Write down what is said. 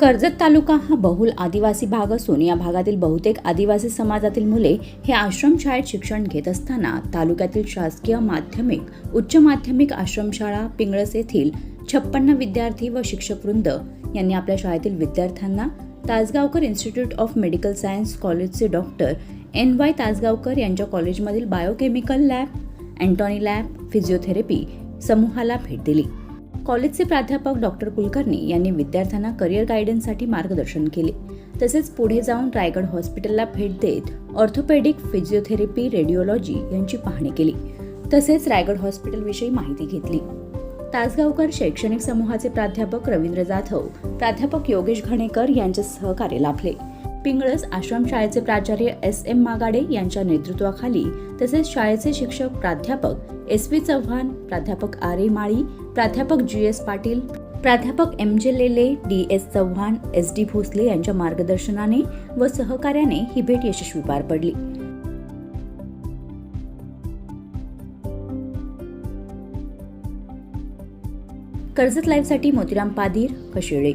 कर्जत तालुका हा बहुल आदिवासी भाग असून या भागातील बहुतेक आदिवासी समाजातील मुले हे आश्रमशाळेत शिक्षण घेत असताना तालुक्यातील शासकीय माध्यमिक उच्च माध्यमिक आश्रमशाळा पिंगळस येथील छप्पन्न विद्यार्थी व शिक्षकवृंद यांनी आपल्या शाळेतील विद्यार्थ्यांना Tasgaonkar institute of medical science कॉलेजचे डॉक्टर एन वाय तासगावकर यांच्या कॉलेजमधील biochemical lab anatomy lab physiotherapy समूहाला भेट दिली. कॉलेजचे प्राध्यापक डॉक्टर कुलकर्णी यांनी विद्यार्थ्यांना करिअर गायडन्ससाठी मार्गदर्शन केले. तसेच पुढे जाऊन रायगड हॉस्पिटलला भेट देत ऑर्थोपेडिक फिजिओथेरपी रेडिओलॉजी यांची पाहणी केली. तसेच रायगड हॉस्पिटलविषयी माहिती घेतली. तासगावकर शैक्षणिक समूहाचे प्राध्यापक रवींद्र जाधव प्राध्यापक योगेश घणेकर यांचे सहकार्य लाभले. पिंगळस आश्रमशाळेचे प्राचार्य एस एम मागाडे यांच्या नेतृत्वाखाली तसेच शाळेचे शिक्षक प्राध्यापक एस व्ही चव्हाण प्राध्यापक आर ए माळी प्राध्यापक जी एस पाटील प्राध्यापक M J Lele D S Chavan S D Bhosale यांच्या मार्गदर्शनाने व सहकार्याने ही भेट यशस्वी पार पडली. कर्जत लाईव्हसाठी मोतीराम पादीर कशेळे.